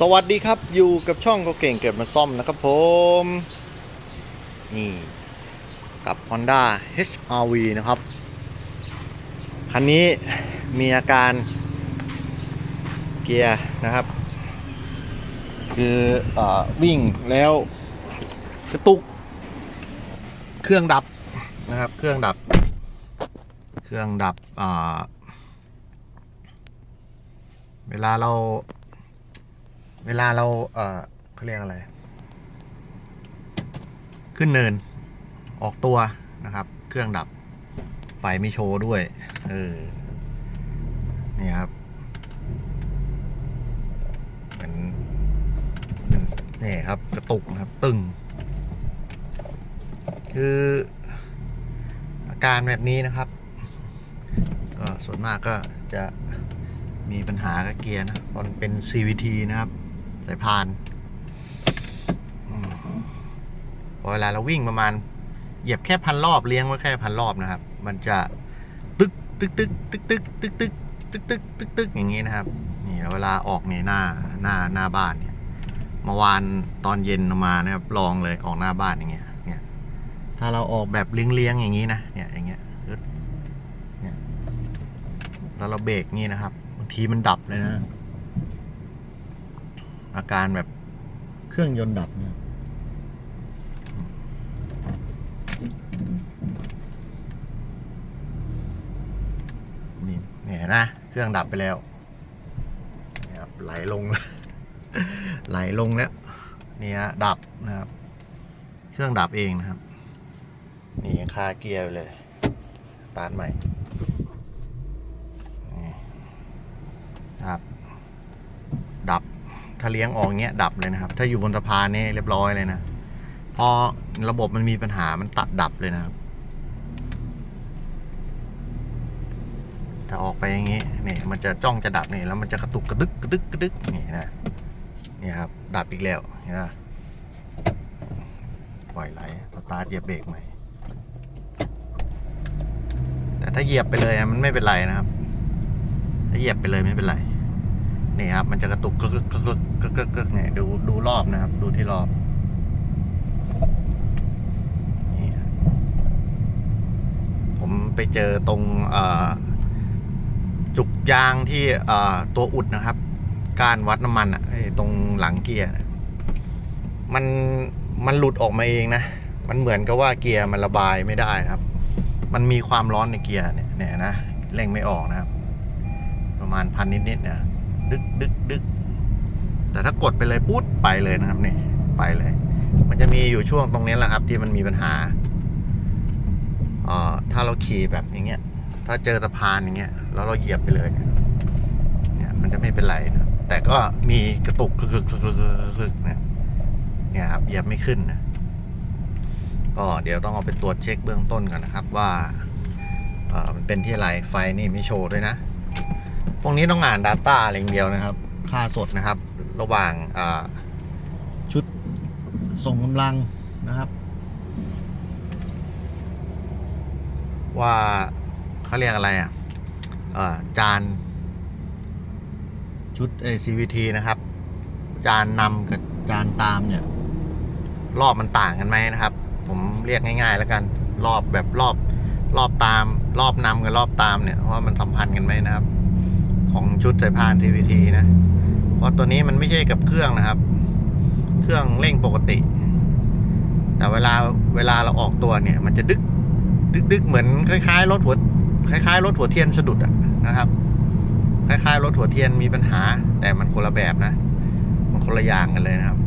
สวัสดีครับอยู่กับช่องก็เก่งเก็บมาซ่อมนะครับผม นี่ กับ Honda HRV นะครับ คันนี้มีอาการเกียร์นะครับ คือเออวิ่งแล้วกระตุก เครื่องดับนะครับ เครื่องดับ เครื่องดับเวลาเรา เวลาเรา เออเขาเรียกอะไร ขึ้นเนิน ออกตัวนะครับ เครื่องดับ ไฟไม่โชว์ด้วย เออ นี่ครับ เหมือนนี่ครับ กระตุกนะครับ ตึง คืออาการแบบนี้นะครับ ก็ส่วนมากก็จะมีปัญหากับเกียร์นะเพราะมันเป็น CVT นะครับ สายพานเวลาเราวิ่งประมาณ เหยียบแค่พันรอบเลี้ยงไว้แค่พันรอบนะครับ มันจะตึกตึกตึกตึกตึกตึกตึกตึกตึกตึกตึกอย่างนี้นะครับ นี่เวลาออกเนี่ยหน้าหน้าหน้าบ้านเนี่ยเมื่อวานตอนเย็นออกมานะครับลองเลยออกหน้าบ้านอย่างเงี้ย เนี่ย ถ้าเราออกแบบเลี้ยงๆอย่างนี้นะเนี่ยอย่างเงี้ยเนี่ยแล้วเราเบรกงี้นะครับบางทีมันดับเลยนะ อาการแบบเครื่องยนต์ดับเนี่ยนี่เห็นะเครื่องดับไปแล้วนี่ยครับไหลลง ไหลลงแล้วเนี่ยดับนะครับ เครื่องดับเองนะครับ นี่คาเกียร์ไปเลยตาร์ทใหม่นี่ครับ ดับ ถ้าเลี้ยงออกเงี้ยดับเลยนะครับ ถ้าอยู่บนสะพานนี่เรียบร้อยเลยนะ พอระบบมันมีปัญหามันตัดดับเลยนะครับถ้าออกไปอย่างงี้นี่มันจะจ้องจะดับนี่แล้วมันจะกระตุกกระดึกกระดึกกระดึกนี่นะนี่ครับ ดับอีกแล้วเห็นไหมปล่อยไหลสตาร์ทเหยียบเบรกใหม่แต่ถ้าเหยียบไปเลยมันไม่เป็นไรนะครับ ถ้าเหยียบไปเลยไม่เป็นไร นี่ครับ มันจะกระตุกกึกกึกกึกกึกกึกกึกเนี่ยดูดูรอบนะครับ ดูที่รอบนี่ผมไปเจอตรงจุกยางที่ตัวอุดนะครับ การวัดน้ำมันอะตรงหลังเกียร์มันมันหลุดออกมาเองนะ มันเหมือนกับว่าเกียร์มันระบายไม่ได้นะครับ มันมีความร้อนในเกียร์เนี่ยเนี่ยนะเร่งไม่ออกนะครับ ประมาณพันนิดๆเนี่ย ดึกดึกดึกแต่ถ้ากดไปเลยปุ๊ดไปเลยนะครับนี่ไปเลย มันจะมีอยู่ช่วงตรงนี้แหละครับ ที่มันมีปัญหาอ่อถ้าเราขี่แบบอย่างเงี้ย ถ้าเจอสะพานอย่างเงี้ยแล้วเราเหยียบไปเลยเนี่ยเนี่ยมันจะไม่เป็นไรนะแต่ก็มีกระตุกกึกกึกกึกกึกกึกกึกเนี่ยเนี่ยครับเหยียบไม่ขึ้นนะก็เดี๋ยวต้องเอาไปตรวจเช็คเบื้องต้นก่อนนะครับว่าอ่อมันเป็นที่อะไรไฟนี่ไม่โชว์ด้วยนะ พวกนี้ต้องอ่าน Data อะไรอย่างเดียวนะครับ ค่าสดนะครับ ระหว่างาชุดส่งกำลังนะครับ ว่าเขาเรียกอะไรอะจานชุดเอ CVT นะครับ จานนำกับจานตามเนี่ย รอบมันต่างกันไหมนะครับ ผมเรียกง่าย ๆ แล้วกัน รอบแบบรอบรอบตาม รอบนำกับรอบตามเนี่ยว่ามันสัมพันธ์กันไหมนะครับ ของชุดสายพาน TVT นะ เพราะตัวนี้มันไม่ใช่กับเครื่องนะครับ เครื่องเร่งปกติ แต่เวลาเวลาเราออกตัวเนี่ย มันจะดึก ดึกดึกเหมือนคล้ายๆรถหัวคล้ายๆรถหัวเทียนสะดุดอะนะครับ คล้ายๆรถหัวเทียนมีปัญหา แต่มันคนละแบบนะ มันคนละอย่างกันเลยนะครับ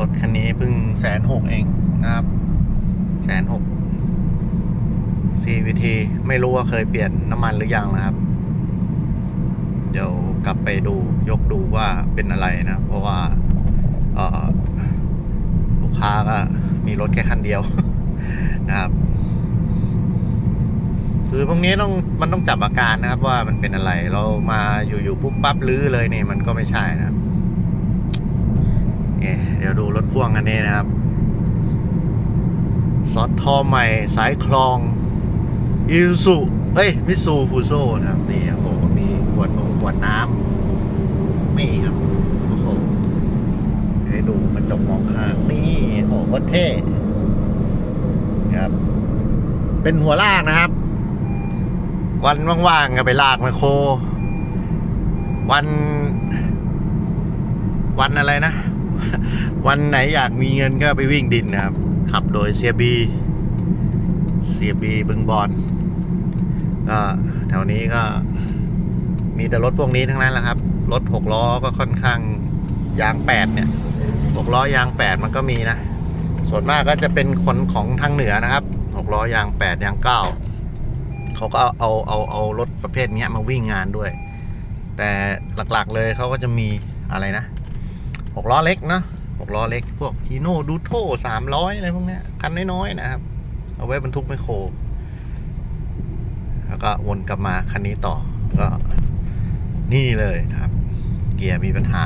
รถคันนี้เพิ่ง แสนหกเองนะครับแสนหก CVT ไม่รู้ว่าเคยเปลี่ยนน้ำมันหรือยังนะครับ เดี๋ยวกลับไปดูยกดูว่าเป็นอะไรนะ เพราะว่าลูกค้าก็มีรถแค่คันเดียวนะครับ คือพวกนี้ต้องมันต้องจับอาการนะครับว่ามันเป็นอะไร เรามาอยู่ๆปุ๊บปั๊บลื้อเลยนี่มันก็ไม่ใช่นะครับ เดี๋ยวดูรถพ่วงกันนี้นะครับซอสทอใหม่สายคลองอิสุเอ้ย มิซูฟูโซนะครับ นี่โอ้โหมีขวดนมขวดน้ำนี่ครับ โอ้โหให้ดูกระจกมองข้างนี่โอ้โหเท่ครับ เป็นหัวลากนะครับ วันว่างๆก็ไปลากไมโคร วัน วันอะไรนะ วันไหนอยากมีเงินก็ไปวิ่งดินนะครับ ขับโดยเซียบีเซียบีบึงบอลก็แถวนี้ก็มีแต่รถพวกนี้ทั้งนั้นแหละครับ รถหกล้อก็ค่อนข้างยางแปดเนี่ยหกล้อยางแปดมันก็มีนะ ส่วนมากก็จะเป็นคนของทางเหนือนะครับหกล้อยางแปดยางเก้าเขาก็เอาเอาเอาเอารถประเภทนี้มาวิ่งงานด้วย แต่หลักๆเลยเขาก็จะมีอะไรนะ หกล้อเล็กเนอะหกล้อเล็ก พวกฮีโน่ดูโทสามร้อยอะไรพวกนี้คันน้อยๆนะครับ เอาไว้บรรทุกไมโคร แล้วก็วนกลับมาคันนี้ต่อก็นี่เลยครับ เกียร์มีปัญหา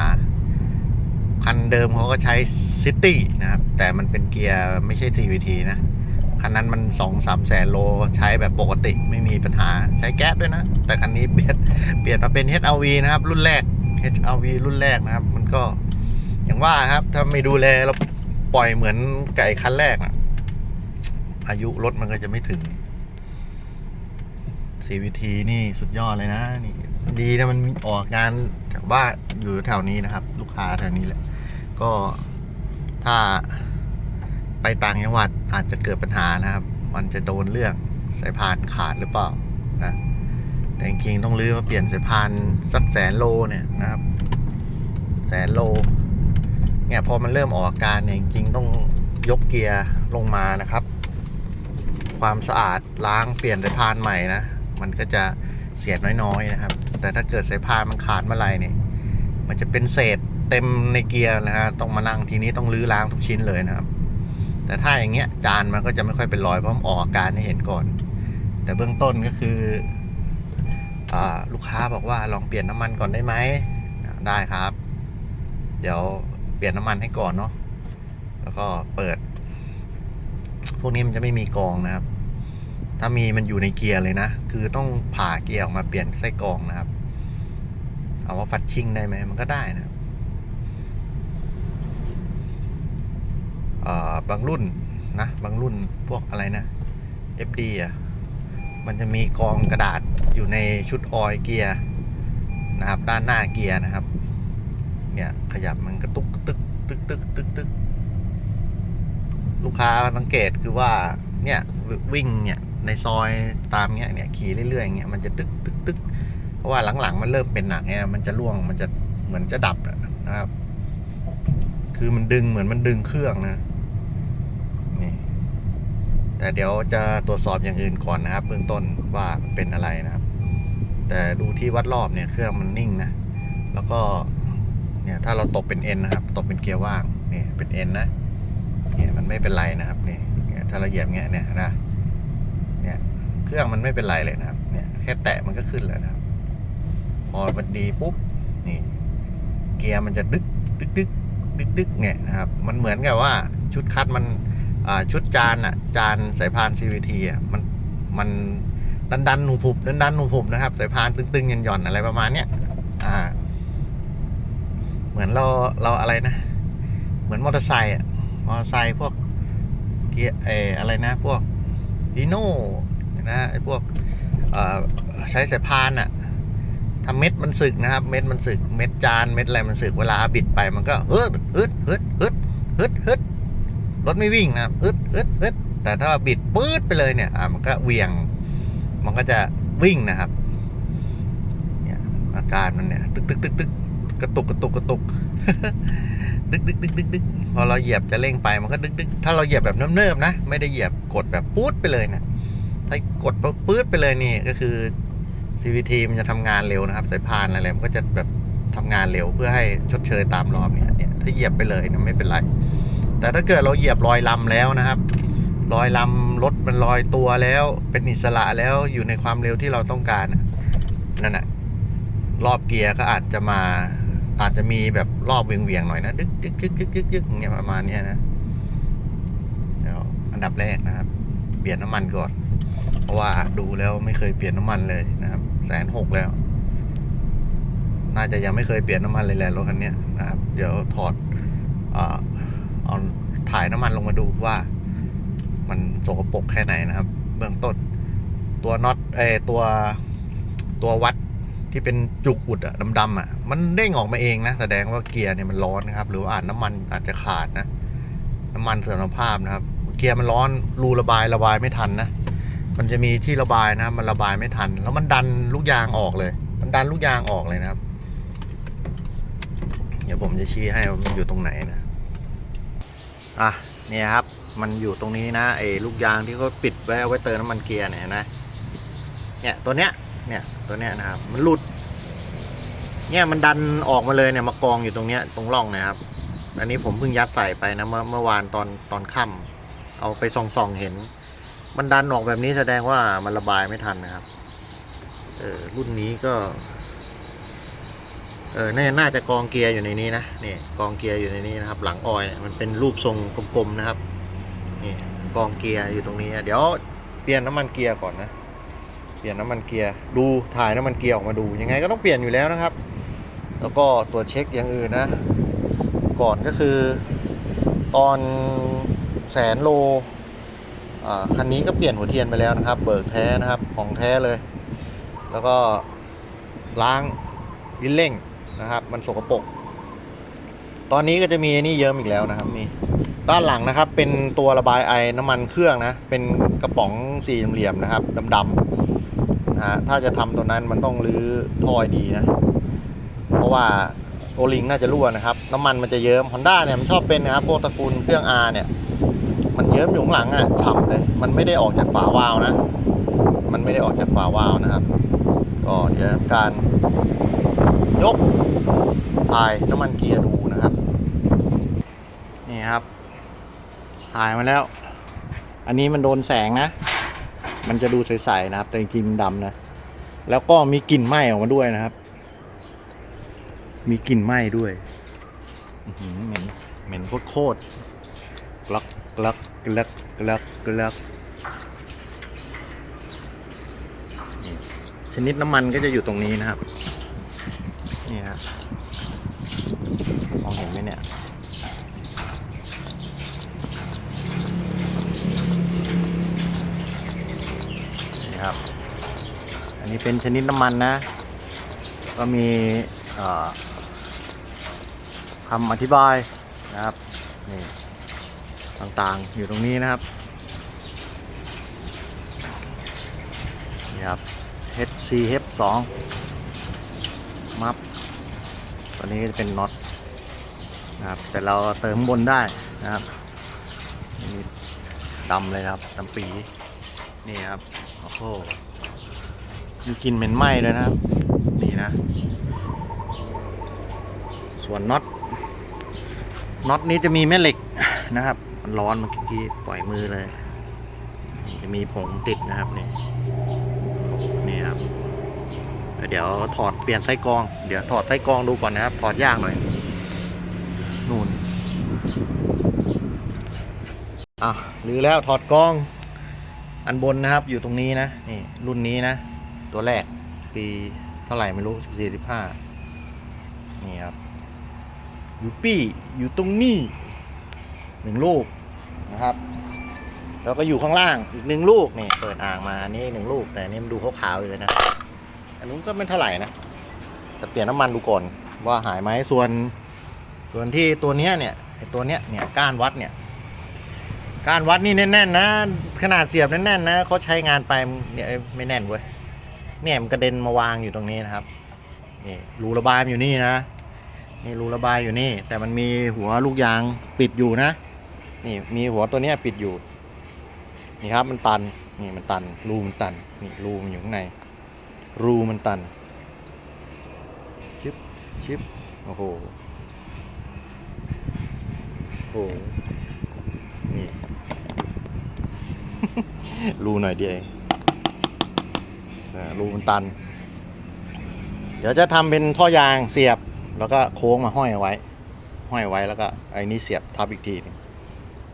คันเดิมเขาก็ใช้ซิตี้นะครับ แต่มันเป็นเกียร์ไม่ใช่ CVT นะ คันนั้นมันสองสามแสนโลใช้แบบปกติไม่มีปัญหาใช้แก๊สด้วยนะ แต่คันนี้เปลี่ยนเปลี่ยนมาเป็น HRV นะครับ รุ่นแรก HRV รุ่นแรกนะครับ มันก็ อย่างว่าครับ ถ้าไม่ดูแลเราปล่อยเหมือนไก่คันแรกนะอายุรถมันก็จะไม่ถึง CVT นี่สุดยอดเลยนะนี่ดีนะมันออกงานจากบ้านอยู่แถวนี้นะครับ ลูกค้าแถวนี้แหละ ก็ถ้าไปต่างจังหวัดอาจจะเกิดปัญหานะครับ มันจะโดนเรื่องสายพานขาดหรือเปล่านะแต่จริงๆต้องรื้อมาเปลี่ยนสายพานสักแสนโลเนี่ยนะครับ แสนโล เนี่ยพอมันเริ่มออกอาการเนี่ยจริงๆต้องยกเกียร์ลงมานะครับ ความสะอาดล้างเปลี่ยนสายพานใหม่นะมันก็จะเสียน้อยๆนะครับ แต่ถ้าเกิดสายพานมันขาดเมื่อไหร่เนี่ยมันจะเป็นเศษเต็มในเกียร์นะฮะต้องมานั่งทีนี้ต้องรื้อล้างทุกชิ้นเลยนะครับ แต่ถ้าอย่างเงี้ยจานมันก็จะไม่ค่อยเป็นรอยเพราะมันออกอาการให้เห็นก่อน แต่เบื้องต้นก็คืออลูกค้าบอกว่าลองเปลี่ยนน้ำมันก่อนได้ไหมได้ครับ เดี๋ยว เปลี่ยนน้ำมันให้ก่อนเนาะแล้วก็เปิด พวกนี้มันจะไม่มีกองนะครับ ถ้ามีมันอยู่ในเกียร์เลยนะ คือต้องผ่าเกียร์ออกมาเปลี่ยนไส้กองนะครับเอาว่าฟัดชิ่งได้ไหมมันก็ได้นะบเอ่อบางรุ่นนะ บางรุ่นพวกอะไรนะ FD อะมันจะมีกองกระดาษอยู่ในชุดออยเกียร์นะครับ ด้านหน้าเกียร์นะครับ เนี่ยขยับมันกระตุกตึกตึกตึกตึกตึกลูกค้าสังเกตคือว่าเนี่ยวิ่งเนี่ยในซอยตามเนี้ยเนี่ยขี่เรื่อยๆเงี้ยมันจะตึกตึกตึกเพราะว่าหลังๆ มันเริ่มเป็นหนักเนี่ยมันจะล่วงมันจะเหมือนจะดับนะครับ คือมันดึงเหมือนมันดึงเครื่องนะนี่แต่เดี๋ยวจะตรวจสอบอย่างอื่นก่อนนะครับ เบื้องต้นว่ามันเป็นอะไรนะครับ แต่ดูที่วัดรอบเนี่ยเครื่องมันนิ่งนะแล้วก็ เนี่ยถ้าเราตกเป็น N นะครับ ตกเป็นเกียร์ว่างเนี่ยเป็น N นะเนี่ยมันไม่เป็นไรนะครับเนี่ยถ้าเราเหยียบเงี้ยเนี่ยนะเนี่ยเครื่องมันไม่เป็นไรเลยนะครับ เนี่ยแค่แตะมันก็ขึ้นแล้วนะครับ พอมันดีปุ๊บนี่ เกียร์มันจะดึกดึกดึกดึกดึกเนี่ยนะครับ มันเหมือนกับว่าชุดคัดมันอ่าชุดจานอะจานสายพาน CVT อะมันมันดันดันหนูผุบดันดันหนูผุบนะครับ สายพานตึงๆหย่อนๆอะไรประมาณเนี้ยอ่า มือนเราเราอะไรนะ เหมือนมอเตอร์ไซค์อะมอเตอร์ไซค์พวกเกียร์เออะไรนะ พวกฟีโน่นะไอ้พวกใช้สายพานอะทำเม็ดมันสึกนะครับ เม็ดมันสึก เม็ดจาน เม็ดอะไรมันสึก เวลาบิดไปมันก็เอิดเอิดเอิดเอิดเอิดเอิดรถไม่วิ่งนะครับอิดเอิดเอิดแต่ถ้าบิดปื๊ดไปเลยเนี่ยอ่ามันก็เวียง มันก็จะวิ่งนะครับ เนี่ยอาการมันเนี่ย ตึกตึกตึกตึก กระตุกกระตุกกระตุกดึกดึกดึกดึกดึกพอเราเหยียบจะเร่งไปมันก็ดึกดึกถ้าเราเหยียบแบบเนิบๆนะ ไม่ได้เหยียบกดแบบปู๊ดไปเลยนะถ้ากดปื๊ดไปเลยนี่ก็คือ CVT มันจะทำงานเร็วนะครับสายพานอะไรมันก็จะแบบทำงานเร็วเพื่อให้ชดเชยตามรอบเนี่ยเนี่ยถ้าเหยียบไปเลยเนี่ยไม่เป็นไร แต่ถ้าเกิดเราเหยียบรอยลำแล้วนะครับรอยลำรถมันลอยตัวแล้ว เป็นอิสระแล้วอยู่ในความเร็วที่เราต้องการนั่นแหะรอบเกียร์ก็อาจจะมา อาจจะมีแบบรอบเวียงๆหน่อยนะดึกดึกดึกดึกดึกดึกอย่างเงี้ยประมาณนี้นะเดี๋ยวอันดับแรกนะครับ เปลี่ยนน้ำมันก่อน เพราะว่าดูแล้วไม่เคยเปลี่ยนน้ำมันเลยนะครับแสนหกแล้ว น่าจะยังไม่เคยเปลี่ยนน้ำมันเลยแหละรถคันนี้นะครับ เดี๋ยวถอดเอ่อเอาถ่ายน้ำมันลงมาดูว่า มันสกปรกแค่ไหนนะครับ เบื้องต้น ตัวน็อตเออตัวตัววัด ที่เป็นจุกอุดอะดำๆอะมันเด้งออกมาเองนะ แสดงว่าเกียร์เนี่ยมันร้อนนะครับ หรือว่าอาจน้ำมันอาจจะขาดนะ น้ำมันเสื่อมสภาพนะครับ เกียร์มันร้อนรูระบายระบายไม่ทันนะ มันจะมีที่ระบายนะมันระบายไม่ทัน แล้วมันดันลูกยางออกเลย มันดันลูกยางออกเลยนะครับ เดี๋ยวผมจะชี้ให้ว่ามันอยู่ตรงไหนนะ อะเนี่ยครับ มันอยู่ตรงนี้นะไอ้ลูกยางที่เขาปิดไว้เอาไว้เติมน้ำมันเกียร์เนี่ยนะ เนี่ยตัวเนี้ย เนี่ย ตัวเนี้ยนะครับ มันหลุด เนี่ยมันดันออกมาเลยเนี่ยมากองอยู่ตรงเนี้ยตรงร่องนะครับ อันนี้ผมเพิ่งยัดใส่ไปนะเมื่อเมื่อวานตอนตอนค่ำเอาไปส่องส่องเห็น มันดันออกแบบนี้แสดงว่ามันระบายไม่ทันนะครับ เออรุ่นนี้ก็ เออน่าน่าจะกองเกียร์อยู่ในนี้นะนี่กองเกียร์อยู่ในนี้นะครับ หลังออยเนี่ยมันเป็นรูปทรงกลมๆนะครับนี่กองเกียร์อยู่ตรงนี้ เดี๋ยวเปลี่ยนน้ำมันเกียร์ก่อนนะ เปลี่ยนน้ำมันเกียร์ดูถ่ายน้ำมันเกียร์ออกมาดูยังไงก็ต้องเปลี่ยนอยู่แล้วนะครับ แล้วก็ตรวจเช็คอย่างอื่นนะ ก่อนก็คือ ตอนแสนโลอ่าคันนี้ก็เปลี่ยนหัวเทียนไปแล้วนะครับ เบิกแท้นะครับของแท้เลย แล้วก็ล้างลิ้นเร่งนะครับ มันสกปรกตอนนี้ก็จะมีนี่เยิ้มอีกแล้วนะครับนี่ด้านหลังนะครับเป็นตัวระบายไอน้ำมันเครื่องนะ เป็นกระป๋องสี่เหลี่ยมนะครับดำ ฮะถ้าจะทำตัวนั้นมันต้องรื้อท่อยดีนะ เพราะว่าโอลิงน่าจะรั่วนะครับ น้ำมันมันจะเยิ้มฮอนด้าเนี่ยมันชอบเป็นนะครับพวกตระกูลเครื่อง R เนี่ย มันเยิ้มอยู่ข้างหลังอะฉ่ำเลย มันไม่ได้ออกจากฝาวาล์วนะ มันไม่ได้ออกจากฝาวาล์วนะครับ ก็เดี๋ยวการยกถ่ายน้ำมันเกียร์ดูนะครับ นี่ครับถ่ายมาแล้ว อันนี้มันโดนแสงนะ มันจะดูใสๆนะครับ แต่จริงๆมันดำนะ แล้วก็มีกลิ่นไหม้ออกมาด้วยนะครับ มีกลิ่นไหม้ด้วยเหม็นเหม็นโคตรๆกลักกลักกลักกลักกลักชนิดน้ำมันก็จะอยู่ตรงนี้นะครับ นี่ฮะมองเห็นไหมเนี่ย นี่ครับ อั นี้เป็นชนิดน้ำมันนะ ก็มีคำอธิบายนะครับนี่ต่างๆอยู่ตรงนี้นะครับนี่ครับ HCF 2 มับตัวนี้จะเป็นน็อตนะครับแต่เราเติมบนได้นะครับนี่ดำเลยนะครับดำปีนี่ครับโอ้โห มีกลิ่นเหม็นไหม้เลยนะครับ นี่นะ ส่วนน็อต น็อตนี้จะมีแม่เหล็กนะครับ มันร้อนเมื่อกี้ปล่อยมือเลย จะมีผงติดนะครับนี่ นี่ครับ เดี๋ยวถอดเปลี่ยนไส้กรอง เดี๋ยวถอดไส้กรองดูก่อนนะครับ ถอดยากหน่อย นู่นอะหรือแล้วถอดกรองอันบนนะครับอยู่ตรงนี้นะนี่รุ่นนี้นะ ตัวแรกปีเท่าไหร่ไม่รู้สี่สิบห้านี่ครับอยู่ปี้อยู่ตรงนี้หนึ่งลูกนะครับ แล้วก็อยู่ข้างล่างอีกหนึ่งลูกนี่เปิดอ่างมาอันี่หนึ่งลูก แต่อันนี่มันดูขาวๆอยู่เลยนะอันนู้นก็ไม่เท่าไหร่นะแต่เปลี่ยนน้ำมันดูก่อนว่าหายไหมส่วน ส่วนที่ตัวเนี้ยเนี่ยไอตัวเนี้ยเนี่ยก้านวัดเนี่ยก้านวัดนี่แน่นๆนะขนาดเสียบแน่นๆนะเขาใช้งานไปเนี่ยไม่แน่นเว้ย เนี่ยมันกระเด็นมาวางอยู่ตรงนี้นะครับนี่รูระบายอยู่นี่นะนี่รูระบายอยู่นี่ แต่มันมีหัวลูกยางปิดอยู่นะ นี่มีหัวตัวนี้ปิดอยู่ นี่ครับมันตันนี่มันตันรูมันตันนี่รูมันอยู่ข้างในรูมันตันชิปชิปโอ้โหโอ้โหนี่ รูหน่อยเดียวเอง รูมันตัน เดี๋ยวจะทำเป็นท่อยางเสียบแล้วก็โค้งมาห้อยไว้ ห้อยไว้แล้วก็ไอ้นี่เสียบทับอีกที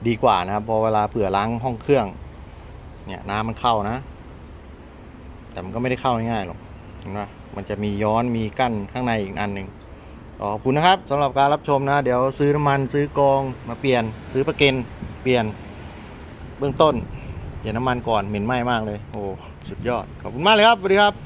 ดีกว่านะครับพอเวลาเผื่อล้างห้องเครื่อง เนี่ยน้ำมันเข้านะ แต่มันก็ไม่ได้เข้าง่ายๆหรอกเห็นไหมมันจะมีย้อนมีกั้นข้างในอีกอันหนึ่งขอบคุณนะครับสำหรับการรับชมนะ เดี๋ยวซื้อน้ำมันซื้อกองมาเปลี่ยน ซื้อประเก็นเปลี่ยนเบื้องต้นเปลี่ยนน้ำมันก่อนเหม็นไหม้มากเลย โอ้ สุดยอด ขอบคุณมากเลยครับสวัสดีครับ